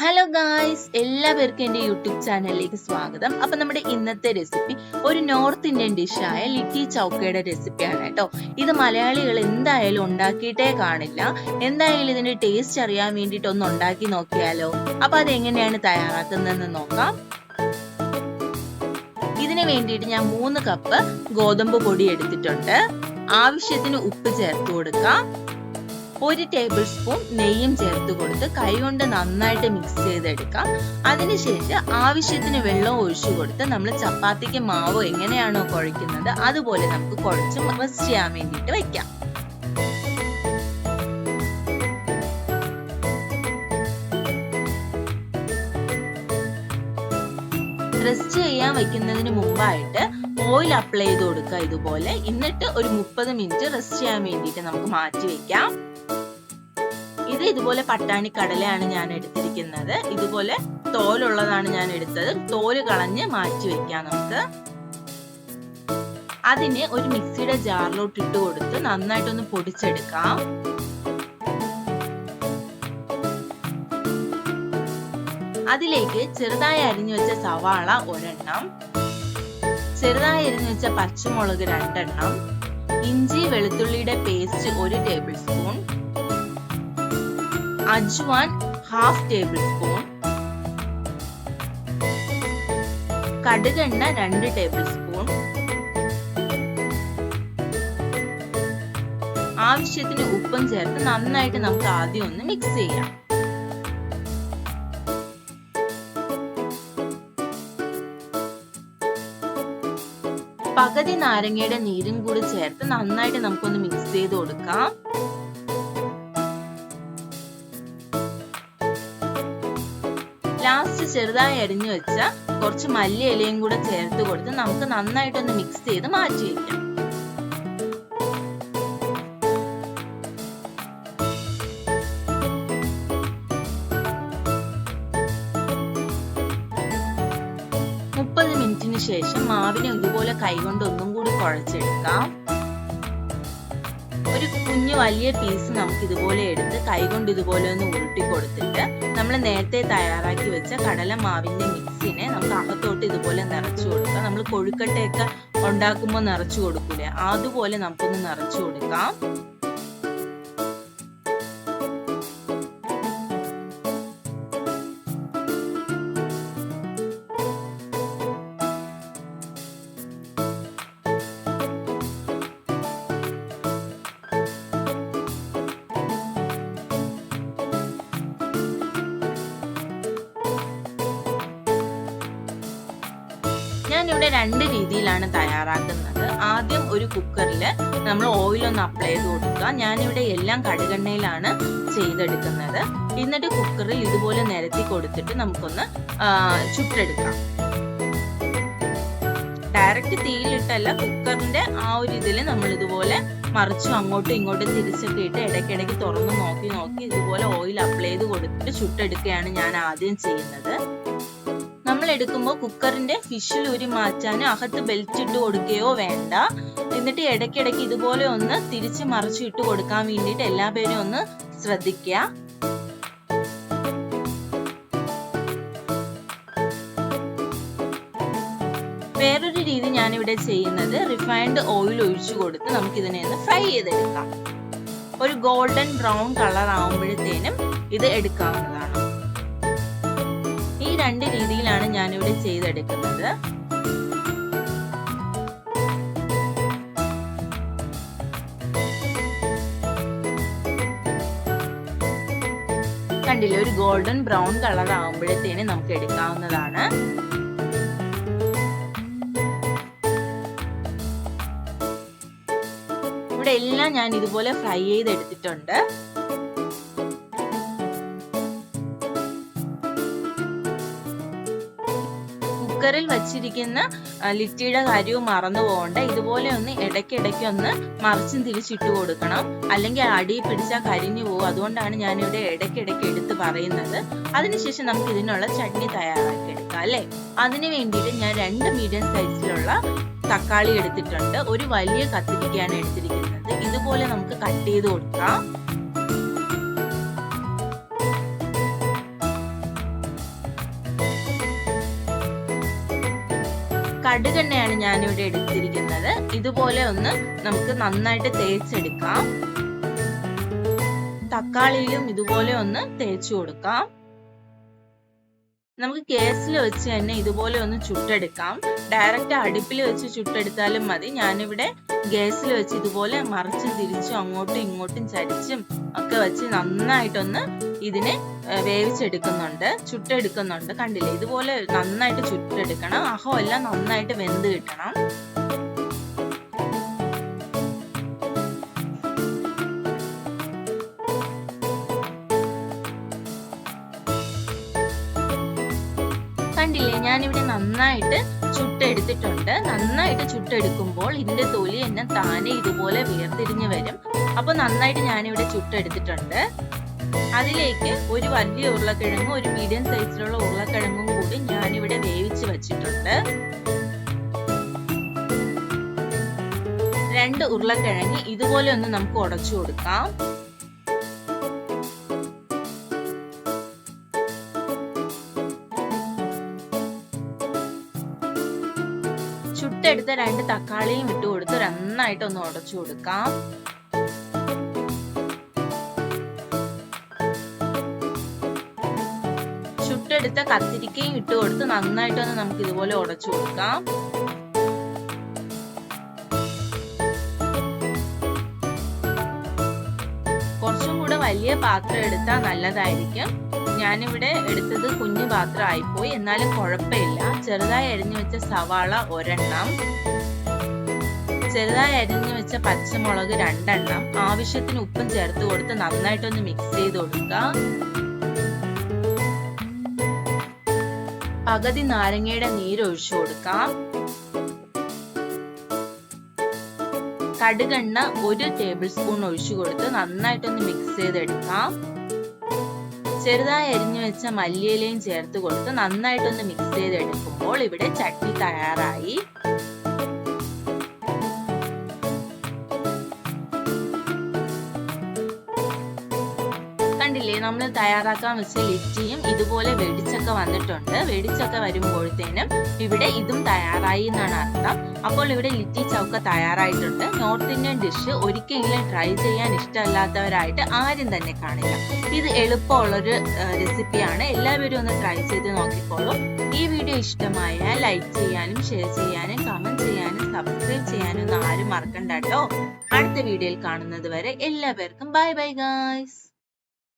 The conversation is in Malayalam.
ഹലോ ഗായ്സ് എല്ലാവർക്കും എന്റെ യൂട്യൂബ് ചാനലിലേക്ക് സ്വാഗതം. അപ്പൊ നമ്മുടെ ഇന്നത്തെ റെസിപ്പി ഒരു നോർത്ത് ഇന്ത്യൻ ഡിഷായ ലിറ്റി ചൗക്കയുടെ റെസിപ്പിയാണ് കേട്ടോ. ഇത് മലയാളികൾ എന്തായാലും ഉണ്ടാക്കിയിട്ടേ കാണില്ല. എന്തായാലും ഇതിന്റെ ടേസ്റ്റ് അറിയാൻ വേണ്ടിയിട്ട് ഒന്ന് ഉണ്ടാക്കി നോക്കിയാലോ? അപ്പൊ അതെങ്ങനെയാണ് തയ്യാറാക്കുന്നതെന്ന് നോക്കാം. ഇതിന് വേണ്ടിയിട്ട് ഞാൻ മൂന്ന് കപ്പ് ഗോതമ്പ് പൊടി എടുത്തിട്ടുണ്ട്. ആവശ്യത്തിന് ഉപ്പ് ചേർത്ത് കൊടുക്കാം. ഒരു ടേബിൾ സ്പൂൺ നെയ്യും ചേർത്ത് കൊടുത്ത് കൈകൊണ്ട് നന്നായിട്ട് മിക്സ് ചെയ്തെടുക്കാം. അതിനുശേഷം ആവശ്യത്തിന് വെള്ളം ഒഴിച്ചു കൊടുത്ത് നമ്മൾ ചപ്പാത്തിക്ക് മാവ് എങ്ങനെയാണോ കുഴയ്ക്കുന്നത് അതുപോലെ നമുക്ക് കുഴച്ച് റെസ്റ്റ് ചെയ്യാൻ വേണ്ടിയിട്ട് വെക്കാം. റെസ്റ്റ് ചെയ്യാൻ വെക്കുന്നതിന് മുമ്പായിട്ട് ഓയിൽ അപ്ലൈ ചെയ്ത് കൊടുക്കുക ഇതുപോലെ. എന്നിട്ട് ഒരു മുപ്പത് മിനിറ്റ് റെസ്റ്റ് ചെയ്യാൻ വേണ്ടിയിട്ട് നമുക്ക് മാറ്റി വെക്കാം. ഇത് ഇതുപോലെ പട്ടാണി കടലയാണ് ഞാൻ എടുത്തിരിക്കുന്നത്. ഇതുപോലെ തോലുള്ളതാണ് ഞാൻ എടുത്തത്. തോൽ കളഞ്ഞ് മാറ്റി വെക്കാം നമുക്ക്. അതിനെ ഒരു മിക്സിയുടെ ജാറിലോട്ട് ഇട്ട് കൊടുത്ത് നന്നായിട്ടൊന്ന് പൊടിച്ചെടുക്കാം. അതിലേക്ക് ചെറുതായി അരിഞ്ഞു വെച്ച സവാള ഒരെണ്ണം. ചെറുതായി അരിഞ്ഞു വെച്ച പച്ചമുളക് രണ്ടെണ്ണം. ഇഞ്ചി വെളുത്തുള്ളിയുടെ പേസ്റ്റ് ഒരു tablespoon ajwain half tablespoon കടുകെണ്ണ രണ്ട് ടേബിൾ സ്പൂൺ ആവശ്യത്തിന് ഉപ്പും ചേർത്ത് നന്നായിട്ട് നമുക്ക് ആദ്യം ഒന്ന് മിക്സ് ചെയ്യാം. പകുതി നാരങ്ങയുടെ നീരും കൂടി ചേർത്ത് നന്നായിട്ട് നമുക്കൊന്ന് മിക്സ് ചെയ്ത് കൊടുക്കാം. ലാസ്റ്റ് ചെറുതായി അരിഞ്ഞു വെച്ച കുറച്ച് മല്ലി ഇലയും കൂടെ ചേർത്ത് കൊടുത്ത് നമുക്ക് നന്നായിട്ടൊന്ന് മിക്സ് ചെയ്ത് മാറ്റി വയ്ക്കാം മുപ്പത് മിനിറ്റിന് ശേഷം മാവിനെ ഇതുപോലെ കൈകൊണ്ട് ഒന്നും കൂടി കുഴച്ചെടുക്കാം. ഒരു കുഞ്ഞു വലിയ പീസ് നമുക്ക് ഇതുപോലെ എടുത്ത് കൈകൊണ്ട് ഇതുപോലെ ഒന്ന് ഉരുട്ടി കൊടുത്തിട്ട് നമ്മൾ നേരത്തെ തയ്യാറാക്കി വെച്ച കടല മാവിന്റെ മിക്സിനെ നമുക്ക് അകത്തോട്ട് ഇതുപോലെ നിറച്ചു കൊടുക്കാം. നമ്മൾ കൊഴുക്കട്ടയൊക്കെ ഉണ്ടാക്കുമ്പോൾ നിറച്ചു കൊടുക്കൂലേ? അതുപോലെ നമുക്കൊന്ന് നിറച്ചു കൊടുക്കാം. ഇവിടെ രണ്ട് രീതിയിലാണ് തയ്യാറാക്കുന്നത്. ആദ്യം ഒരു കുക്കറിൽ നമ്മൾ ഓയിൽ ഒന്ന് അപ്ലൈ ചെയ്ത് കൊടുക്കുക. ഞാനിവിടെ എല്ലാം കടുകെണ്ണയിലാണ് ചെയ്തെടുക്കുന്നത്. എന്നിട്ട് കുക്കറിൽ ഇതുപോലെ നിരത്തി കൊടുത്തിട്ട് നമുക്കൊന്ന് ചുട്ടെടുക്കാം. ഡയറക്റ്റ് തീയിലിട്ടല്ല കുക്കറിന്റെ ആ ഒരു ഇതിൽ നമ്മൾ ഇതുപോലെ മറിച്ചും അങ്ങോട്ടും ഇങ്ങോട്ടും തിരിച്ചൊക്കെ ഇട്ട് ഇടയ്ക്കിടയ്ക്ക് തുറന്ന് നോക്കി നോക്കി ഇതുപോലെ ഓയിൽ അപ്ലൈ ചെയ്ത് കൊടുത്തിട്ട് ചുട്ടെടുക്കുകയാണ് ഞാൻ ആദ്യം ചെയ്യുന്നത്. നമ്മൾ എടുക്കുമ്പോൾ കുക്കറിന്റെ ഫിഷിൽ ഊരി മാറ്റാൻ അകത്ത് ബെൽറ്റ് ഇട്ട് കൊടുക്കുകയോ വേണ്ട. എന്നിട്ട് ഇടയ്ക്കിടയ്ക്ക് ഇതുപോലെ ഒന്ന് തിരിച്ച് മറിച്ച് ഇട്ട് കൊടുക്കാൻ വേണ്ടിയിട്ട് എല്ലാ പേരും ഒന്ന് ശ്രദ്ധിക്കുക. വേറൊരു രീതി ഞാനിവിടെ ചെയ്യുന്നത് റിഫൈൻഡ് ഓയിൽ ഒഴിച്ചു കൊടുത്ത് നമുക്ക് ഇതിനെ ഒന്ന് ഫ്രൈ ചെയ്തെടുക്കാം. ഒരു ഗോൾഡൻ ബ്രൗൺ കളർ ആവുമ്പോഴത്തേനും ഇത് എടുക്കാവുന്നതാണ്. രണ്ട് രീതിയിലാണ് ഞാനിവിടെ ചെയ്തെടുക്കുന്നത്. കണ്ടില്ലേ ഒരു ഗോൾഡൻ ബ്രൗൺ കളർ ആവുമ്പോഴത്തേന് നമുക്ക് എടുക്കാവുന്നതാണ്. ഇവിടെ എല്ലാം ഞാൻ ഇതുപോലെ ഫ്രൈ ചെയ്തെടുത്തിട്ടുണ്ട്. കുക്കറിൽ വച്ചിരിക്കുന്ന ലിറ്റിയുടെ കാര്യവും മറന്നു പോകണ്ട. ഇതുപോലെ ഒന്ന് ഇടയ്ക്കിടയ്ക്ക് ഒന്ന് മറിച്ചും തിരിച്ചിട്ട് കൊടുക്കണം. അല്ലെങ്കിൽ അടി പിടിച്ചാൽ കരിഞ്ഞു പോകും. അതുകൊണ്ടാണ് ഞാനിവിടെ ഇടയ്ക്കിടയ്ക്ക് എടുത്ത് പറയുന്നത്. അതിനുശേഷം നമുക്ക് ഇതിനുള്ള ചട്നി തയ്യാറാക്കി എടുക്കാം അല്ലേ? അതിന് വേണ്ടിയിട്ട് ഞാൻ രണ്ട് മീഡിയം സൈസിലുള്ള തക്കാളി എടുത്തിട്ടുണ്ട്. ഒരു വലിയ കത്തിരിക്കയാണ് എടുത്തിരിക്കുന്നത്. ഇതുപോലെ നമുക്ക് കട്ട് ചെയ്ത് കൊടുക്കാം. കടുകെണ്ണയാണ് ഞാനിവിടെ എടുത്തിരിക്കുന്നത്. ഇതുപോലെ ഒന്ന് നമുക്ക് നന്നായിട്ട് തേച്ചെടുക്കാം. തക്കാളിയിലും ഇതുപോലെ ഒന്ന് തേച്ചു കൊടുക്കാം. നമുക്ക് കേസിൽ വെച്ച് തന്നെ ഇതുപോലെ ഒന്ന് ചുട്ടെടുക്കാം. ഡയറക്റ്റ് അടുപ്പിൽ വെച്ച് ചുട്ടെടുത്താലും മതി. ഞാനിവിടെ ഗ്യാസിൽ വെച്ച് ഇതുപോലെ മറിച്ചും തിരിച്ചും അങ്ങോട്ടും ഇങ്ങോട്ടും ചരിച്ചും ഒക്കെ വെച്ച് നന്നായിട്ടൊന്ന് ഇതിനെ വേവിച്ചെടുക്കുന്നുണ്ട്. ചുട്ടെടുക്കുന്നുണ്ട്. കണ്ടില്ലേ? ഇതുപോലെ നന്നായിട്ട് ചുട്ടെടുക്കണം. അഹോ എല്ലാം നന്നായിട്ട് വെന്ത് കിട്ടണം. കണ്ടില്ലേ? ഞാനിവിടെ നന്നായിട്ട് ചുട്ടെടുത്തിട്ടുണ്ട്. നന്നായിട്ട് ചുട്ടെടുക്കുമ്പോൾ ഇതിന്റെ തൊലി എന്നെ താനെ ഇതുപോലെ വേർതിരിഞ്ഞ് വരും. അപ്പൊ നന്നായിട്ട് ഞാനിവിടെ ചുട്ടെടുത്തിട്ടുണ്ട്. അതിലേക്ക് ഒരു വലിയ ഉരുളക്കിഴങ്ങും ഒരു മീഡിയം സൈസിലുള്ള ഉരുളക്കിഴങ്ങും കൂടി ഞാനിവിടെ വേവിച്ച് വെച്ചിട്ടുണ്ട്. രണ്ട് ഉരുളക്കിഴങ്ങ് ഇതുപോലെ ഒന്ന് നമുക്ക് ഉടച്ചു കൊടുക്കാം. ചുട്ടെടുത്ത രണ്ട് തക്കാളിയും ഇട്ട് കൊടുത്ത് നന്നായിട്ട് ഒന്ന് ഉടച്ചു കൊടുക്കാം. ചുട്ടെടുത്ത കത്തിരിക്കയും ഇട്ട് കൊടുത്ത് നന്നായിട്ടൊന്ന് നമുക്ക് ഇതുപോലെ ഉടച്ചു കൊടുക്കാം. വലിയ പാത്രം എടുത്താൽ നല്ലതായിരിക്കും. ഞാനിവിടെ എടുത്തത് കുഞ്ഞു പാത്രം ആയിപ്പോയി എന്നാലും കുഴപ്പമില്ല. ചെറുതായി അരിഞ്ഞു വെച്ച സവാള ഒരെണ്ണം. ചെറുതായി അരിഞ്ഞു വെച്ച പച്ചമുളക് രണ്ടെണ്ണം. ആവശ്യത്തിന് ഉപ്പും ചേർത്ത് കൊടുത്ത് നന്നായിട്ടൊന്ന് മിക്സ് ചെയ്ത് കൊടുക്കുക പകുതി നാരങ്ങയുടെ നീര് ഒഴിച്ചു കൊടുക്കാം. കടുകെണ്ണ ഒരു ടേബിൾ സ്പൂൺ ഒഴിച്ചു കൊടുത്ത് നന്നായിട്ടൊന്ന് മിക്സ് ചെയ്തെടുക്കാം. ചെറുതായി അരിഞ്ഞു വെച്ച മല്ലിയിലയും ചേർത്ത് കൊടുത്ത് നന്നായിട്ടൊന്ന് മിക്സ് ചെയ്തെടുക്കുമ്പോൾ ഇവിടെ ചട്ടി തയ്യാറായി. നമ്മൾ തയ്യാറാക്കാൻ വെച്ച ലിറ്റിയും ഇതുപോലെ വെടിച്ചൊക്കെ വന്നിട്ടുണ്ട്. വെടിച്ചൊക്കെ വരുമ്പോഴത്തേനും ഇവിടെ ഇതും തയ്യാറായി എന്നാണ് അർത്ഥം. അപ്പോൾ ഇവിടെ ലിറ്റി ചൗക്ക തയ്യാറായിട്ടുണ്ട്. നോർത്ത് ഇന്ത്യൻ ഡിഷ് ഒരിക്കലെങ്കിലും ട്രൈ ചെയ്യാൻ ഇഷ്ടമല്ലാത്തവരായിട്ട് ആരും തന്നെ കാണില്ല. ഇത് എളുപ്പമുള്ളൊരു റെസിപ്പിയാണ്. എല്ലാവരും ഒന്ന് ട്രൈ ചെയ്ത് നോക്കിക്കോളൂ. ഈ വീഡിയോ ഇഷ്ടമായാൽ ലൈക്ക് ചെയ്യാനും ഷെയർ ചെയ്യാനും കമന്റ് ചെയ്യാനും സബ്സ്ക്രൈബ് ചെയ്യാനും ഒന്നും ആരും മറക്കണ്ട കേട്ടോ. അടുത്ത വീഡിയോയിൽ കാണുന്നത് വരെ എല്ലാവർക്കും ബൈ ബൈ ഗായ്സ്.